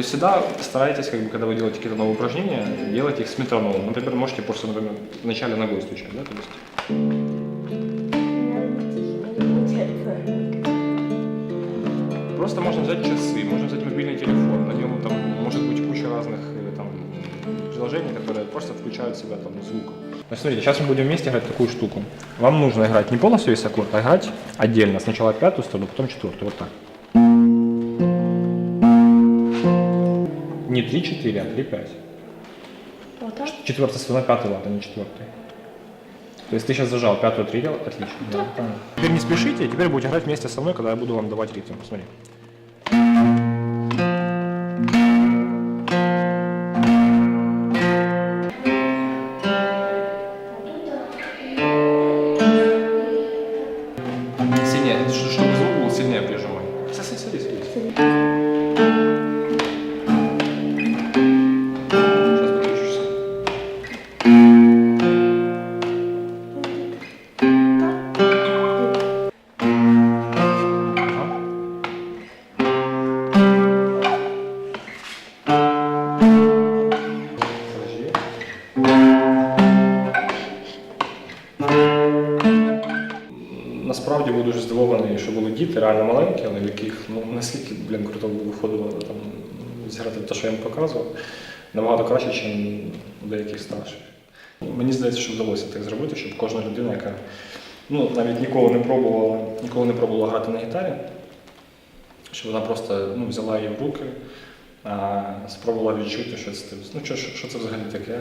То есть всегда старайтесь, как бы, когда вы делаете какие-то новые упражнения, делать их с метрономом. Например, можете просто, например, вначале ногой стучать, да, то есть Просто можно взять часы, можно взять мобильный телефон, на нем там может быть куча разных э, там, приложений, которые просто включают в себя там звуком. Ну, смотрите, сейчас мы будем вместе играть такую штуку. Вам нужно играть не полностью весь аккорд, а играть отдельно. Сначала пятую сторону, потом четвертую, вот так. Не 3-4, а 3-5. Вот так? Четвертая сторона, пятый лад, а не четвертый. То есть ты сейчас зажал пятую три дел, отлично. Да, правильно. Теперь не спешите, теперь будете играть вместе со мной, когда я буду вам давать ритм. Смотри. Сильнее, чтобы звук был сильнее прижимай. Садись, садись, садись. Насправді був дуже здивований, що були діти реально маленькі, але в яких ну наскільки блін круто виходило там зіграти те, що я їм показував, набагато краще, ніж у деяких старших. Мені здається, що вдалося так зробити, щоб кожна людина, яка ну, навіть ніколи не пробувала, ніколи не пробувала грати на гітарі, щоб вона просто ну, взяла її в руки, а, спробувала відчути, що це, ну, що, що це взагалі таке.